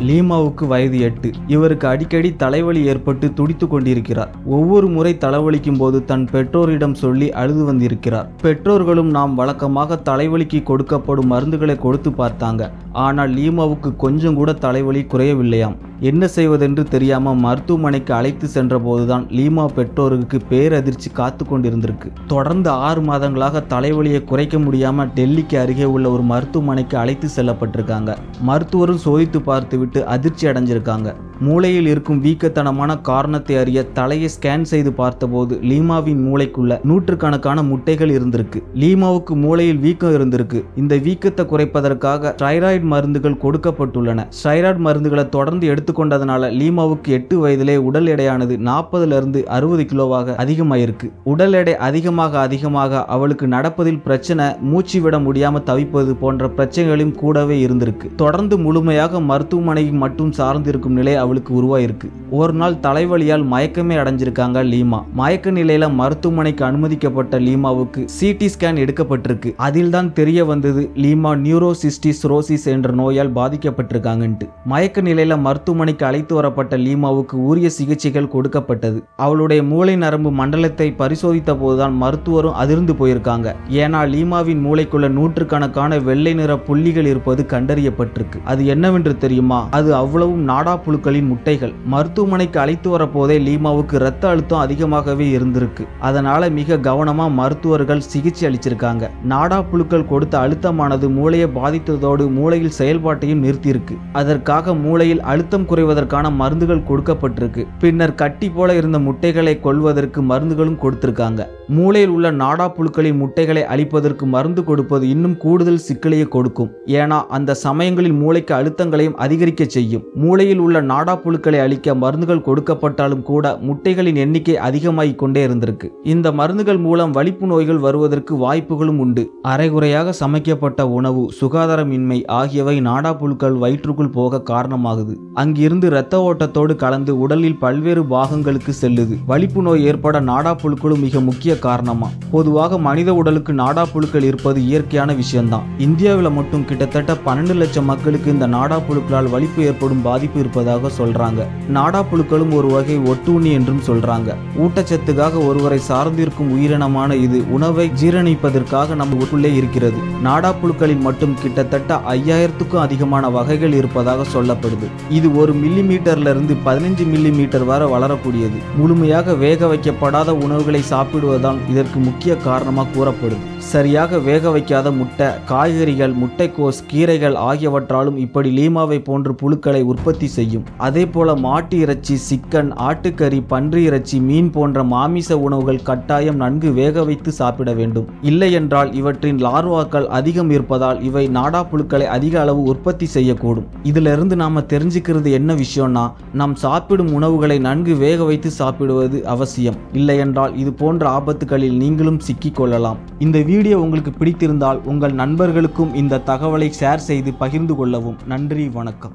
லீமாவுக்கு வயது எட்டு. இவருக்கு அடிக்கடி தலைவலி ஏற்பட்டு துடித்து கொண்டிருக்கிறார். ஒவ்வொரு முறை தலைவலிக்கும் போது தன் பெற்றோரிடம் சொல்லி அழுது வந்திருக்கிறார். பெற்றோர்களும் நாம் வழக்கமாக தலைவலிக்கு கொடுக்கப்படும் மருந்துகளை கொடுத்து பார்த்தாங்க. ஆனால் லீமாவுக்கு கொஞ்சம் கூட தலைவலி குறையவில்லையாம். என்ன செய்வதென்று தெரியாமல் மருத்துவமனைக்கு அழைத்து சென்றபோதுதான் லீமா பெற்றோருக்கு பேரதிர்ச்சி காத்து கொண்டிருந்திருக்கு. தொடர்ந்து ஆறு மாதங்களாக தலைவலியை குறைக்க முடியாமல் டெல்லிக்கு அருகே உள்ள ஒரு மருத்துவமனைக்கு அழைத்து செல்லப்பட்டிருக்காங்க. மருத்துவரும் சோதித்து பார்த்துவிட்டு அதிர்ச்சி அடைஞ்சிருக்காங்க. மூளையில் இருக்கும் வீக்கத்தனமான காரணத்தை அறிய தலையை ஸ்கேன் செய்து பார்த்தபோது லீமாவின் மூளைக்குள்ள நூற்றுக்கணக்கான முட்டைகள் இருந்திருக்கு. லீமாவுக்கு மூளையில் வீக்கம் இருந்திருக்கு. இந்த வீக்கத்தை குறைப்பதற்காக ஸ்டைராய்டு மருந்துகள் கொடுக்கப்பட்டுள்ளன. ஸ்டைராய்டு மருந்துகளை தொடர்ந்து எடுத்துக்கொண்டதனால லீமாவுக்கு எட்டு வயதிலே உடல் எடையானது நாற்பதுல இருந்து அறுபது கிலோவாக அதிகமாயிருக்கு. உடல் எடை அதிகமாக அதிகமாக அவளுக்கு நடப்பதில் பிரச்சனை மூச்சு விட முடியாம தவிப்பது போன்ற பிரச்சனைகளும் கூடவே இருந்திருக்கு. தொடர்ந்து முழுமையாக மருத்துவமனையை மட்டும் சார்ந்திருக்கும் நிலை அவளுக்கு உருவாயிருக்கு. ஒரு நாள் தலைவலியால் மயக்கமே அடைஞ்சிருக்காங்க லீமா. மயக்க நிலையில மருத்துவமனைக்கு அனுமதிக்கப்பட்ட லீமாவுக்கு சிடி ஸ்கேன் எடுக்கப்பட்டிருக்கு. அதில் தான் தெரிய வந்தது லீமா நியூரோசிஸ்டிஸ் ரோசிஸ் என்ற நோயால் பாதிக்கப்பட்டிருக்காங்கன்ட்டு. மயக்க நிலையில மருத்துவமனைக்கு அழைத்து வரப்பட்ட லீமாவுக்கு உரிய சிகிச்சைகள் கொடுக்கப்பட்டது. அவளுடைய மூளை நரம்பு மண்டலத்தை பரிசோதித்த போதுதான் மருத்துவரும் அதிர்ந்து போயிருக்காங்க. ஏன்னா லீமாவின் மூளைக்குள்ள நூற்றுக்கணக்கான வெள்ளை நிற புள்ளிகள் இருப்பது கண்டறியப்பட்டிருக்கு. அது என்னவென்று தெரியுமா? அது அவ்வளவும் நாடா புழுக்களின் முட்டைகள் மருத்துவமனைக்கு அழைத்து வர போதே லீமாவுக்கு இரத்த அழுத்தம் அதிகமாகவே இருந்திருக்கு. அதனால மிக கவனமா மருத்துவர்கள் சிகிச்சை அளிச்சிருக்காங்க. நாடா புழுக்கள் கொடுத்த அழுத்தமானது மூளையை பாதித்ததோடு மூளையில் செயல்பாட்டையும் நிறுத்தியிருக்கு. அதற்காக மூளையில் அழுத்தம் குறைவதற்கான மருந்துகள் கொடுக்கப்பட்டிருக்கு. பின்னர் கட்டி போல இருந்த முட்டைகளை கொள்வதற்கு மருந்துகளும் கொடுத்திருக்காங்க. மூளையில் உள்ள நாடா புழுக்களின் முட்டைகளை அழிப்பதற்கு மருந்து கொடுப்பது இன்னும் கூடுதல் சிக்கலையை கொடுக்கும். ஏன்னா அந்த சமயங்களில் மூளைக்கு அழுத்தங்களையும் அதிகரிக்க செய்யும். மூளையில் உள்ள நாடா புழுக்களை அழிக்க மருந்துகள் கொடுக்கப்பட்டாலும் கூட முட்டைகளின் எண்ணிக்கை அதிகமாகிக் கொண்டே இருந்திருக்கு. இந்த மருந்துகள் மூலம் வலிப்பு நோய்கள் வருவதற்கு வாய்ப்புகளும் உண்டு. அரைகுறையாக சமைக்கப்பட்ட உணவு சுகாதாரமின்மை ஆகியவை நாடா புழுக்கள் வயிற்றுக்குள் போக காரணமாகுது. அங்கிருந்து இரத்த ஓட்டத்தோடு கலந்து உடலில் பல்வேறு பாகங்களுக்கு செல்லுது. வலிப்பு நோய் ஏற்பட நாடா புழுக்களும் மிக முக்கிய காரணமா? பொதுவாக மனித உடலுக்கு நாடா புழுக்கள் இருப்பது இயற்கையான விஷயம்தான். இந்தியாவில் மட்டும் கிட்டத்தட்ட பன்னெண்டு லட்சம் மக்களுக்கு இந்த நாடா புழுக்களால் வலிப்பு ஏற்படும் பாதிப்பு இருப்பதாக சொல்றாங்க. நாடா புழுக்களும் ஒரு வகை ஒட்டுண்ணி என்றும் சொல்றாங்க. ஊட்டச்சத்துக்காக ஒருவரை சார்ந்திருக்கும் உயிரினமான இது உணவை ஜீரணிப்பதற்காக நம்ம உள்ளே இருக்கிறது. நாடா புழுக்களில் மட்டும் கிட்டத்தட்ட ஐயாயிரத்துக்கும் அதிகமான வகைகள் இருப்பதாக சொல்லப்படுது. இது ஒரு மில்லி மீட்டர்ல இருந்து பதினஞ்சு மில்லி மீட்டர் வரை வளரக்கூடியது. முழுமையாக வேக வைக்கப்படாத உணவுகளை சாப்பிடுவதுதான் இதற்கு முக்கிய காரணமாக கூறப்படுது. சரியாக வேக வைக்காத முட்டை காய்கறிகள் முட்டைக்கோஸ் கீரைகள் ஆகியவற்றாலும் இப்படி லீமாவை போன்று புழுக்களை உற்பத்தி செய்யும். அதே போல மாட்டு இறைச்சி சிக்கன் ஆட்டுக்கறி பன்றி இறைச்சி மீன் போன்ற மாமிச உணவுகள் கட்டாயம் நன்கு வேக வைத்து சாப்பிட வேண்டும். இல்லை என்றால் இவற்றின் லார்வாக்கள் அதிகம் இருப்பதால் இவை நாடா புழுக்களை அதிக அளவு உற்பத்தி செய்யக்கூடும். இதிலிருந்து நாம தெரிஞ்சுக்கிறது என்ன விஷயம்னா நாம் சாப்பிடும் உணவுகளை நன்கு வேக வைத்து சாப்பிடுவது அவசியம். இல்லையென்றால் இது போன்ற ஆபத்துகளில் நீங்களும் சிக்கிக் கொள்ளலாம். இந்த வீடியோ உங்களுக்கு பிடித்திருந்தால் உங்கள் நண்பர்களுக்கும் இந்த தகவலை ஷேர் செய்து பகிர்ந்து கொள்ளவும். நன்றி வணக்கம்.